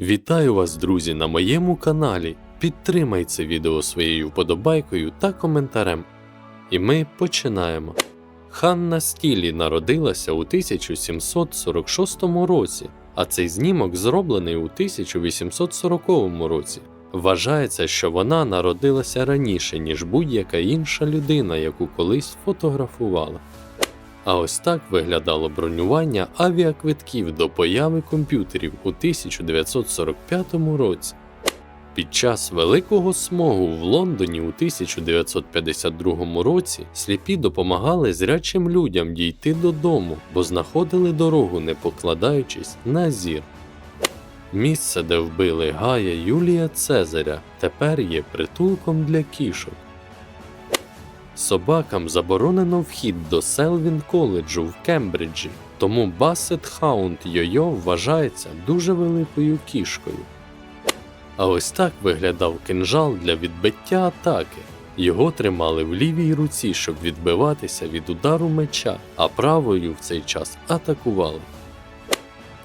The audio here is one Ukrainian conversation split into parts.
Вітаю вас, друзі, на моєму каналі. Підтримай це відео своєю вподобайкою та коментарем. І ми починаємо. Ханна Стілі народилася у 1746 році, а цей знімок зроблений у 1840 році. Вважається, що вона народилася раніше, ніж будь-яка інша людина, яку колись фотографували. А ось так виглядало бронювання авіаквитків до появи комп'ютерів у 1945 році. Під час Великого смогу в Лондоні у 1952 році сліпі допомагали зрячим людям дійти додому, бо знаходили дорогу, не покладаючись на зір. Місце, де вбили Гая Юлія Цезаря, тепер є притулком для кішок. Собакам заборонено вхід до Селвін коледжу в Кембриджі, тому Бассет Хаунд Йойо вважається дуже великою кішкою. А ось так виглядав кинжал для відбиття атаки. Його тримали в лівій руці, щоб відбиватися від удару меча, а правою в цей час атакували.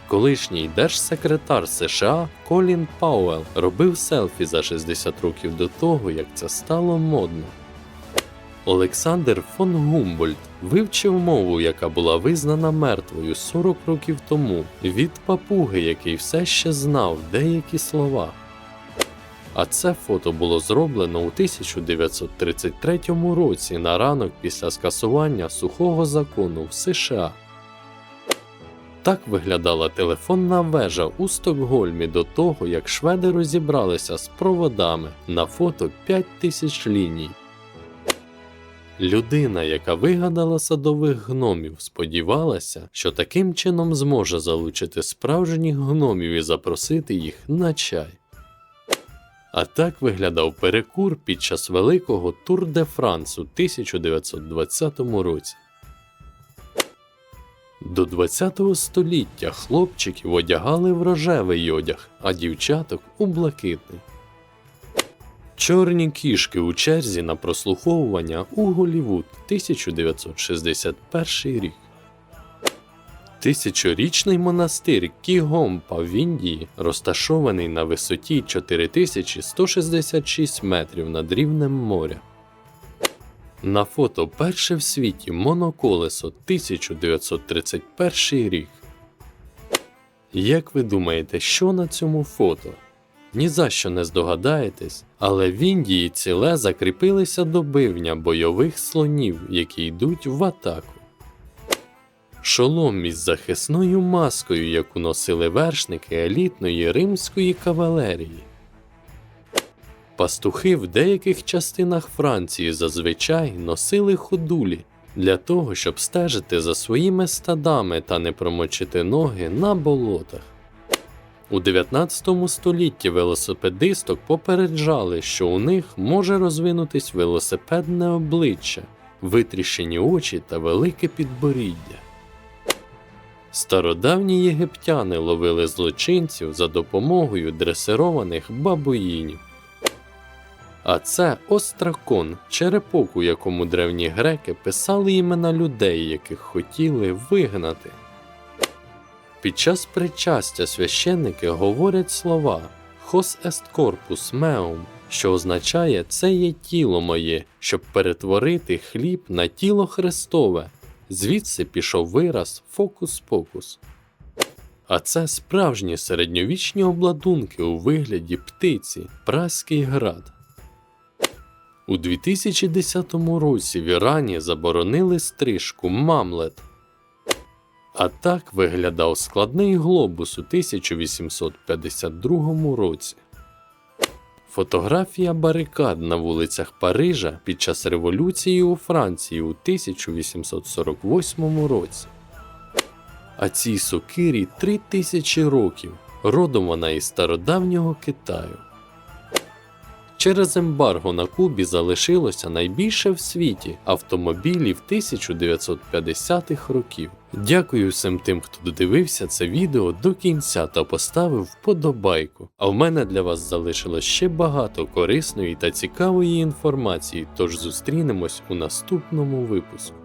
Колишній держсекретар США Колін Пауел робив селфі за 60 років до того, як це стало модно. Олександр фон Гумбольдт вивчив мову, яка була визнана мертвою 40 років тому, від папуги, який все ще знав деякі слова. А це фото було зроблено у 1933 році на ранок після скасування сухого закону в США. Так виглядала телефонна вежа у Стокгольмі до того, як шведи розібралися з проводами на фото 5000 ліній. Людина, яка вигадала садових гномів, сподівалася, що таким чином зможе залучити справжніх гномів і запросити їх на чай. А так виглядав перекур під час великого Тур де Франс у 1920 році. До 20 століття хлопчиків одягали в рожевий одяг, а дівчаток у блакитний. Чорні кішки у черзі на прослуховування у Голівуд 1961 рік. Тисячорічний монастир Кігомпа в Індії розташований на висоті 4166 метрів над рівнем моря. На фото перше в світі моноколесо 1931 рік. Як ви думаєте, що на цьому фото? Ні за що не здогадаєтесь, але в Індії ціле закріпилися до бивня бойових слонів, які йдуть в атаку. Шолом із захисною маскою, яку носили вершники елітної римської кавалерії. Пастухи в деяких частинах Франції зазвичай носили ходулі для того, щоб стежити за своїми стадами та не промочити ноги на болотах. У 19 столітті велосипедисток попереджали, що у них може розвинутись велосипедне обличчя, витріщені очі та велике підборіддя. Стародавні єгиптяни ловили злочинців за допомогою дресированих бабуїнів. А це остракон, черепок, у якому древні греки писали імена людей, яких хотіли вигнати. Під час причастя священники говорять слова Хос ест корпус меум, що означає це є тіло моє, щоб перетворити хліб на тіло Христове. Звідси пішов вираз фокус-покус. А це справжні середньовічні обладунки у вигляді птиці, Праський град. У 2010 році в Ірані заборонили стрижку мамлет. А так виглядав складний глобус у 1852 році. Фотографія барикад на вулицях Парижа під час революції у Франції у 1848 році. А цій сокирі три тисячі років. Родом вона із стародавнього Китаю. Через ембарго на Кубі залишилося найбільше в світі автомобілів 1950-х років. Дякую всім тим, хто додивився це відео до кінця та поставив вподобайку. А в мене для вас залишилось ще багато корисної та цікавої інформації, тож зустрінемось у наступному випуску.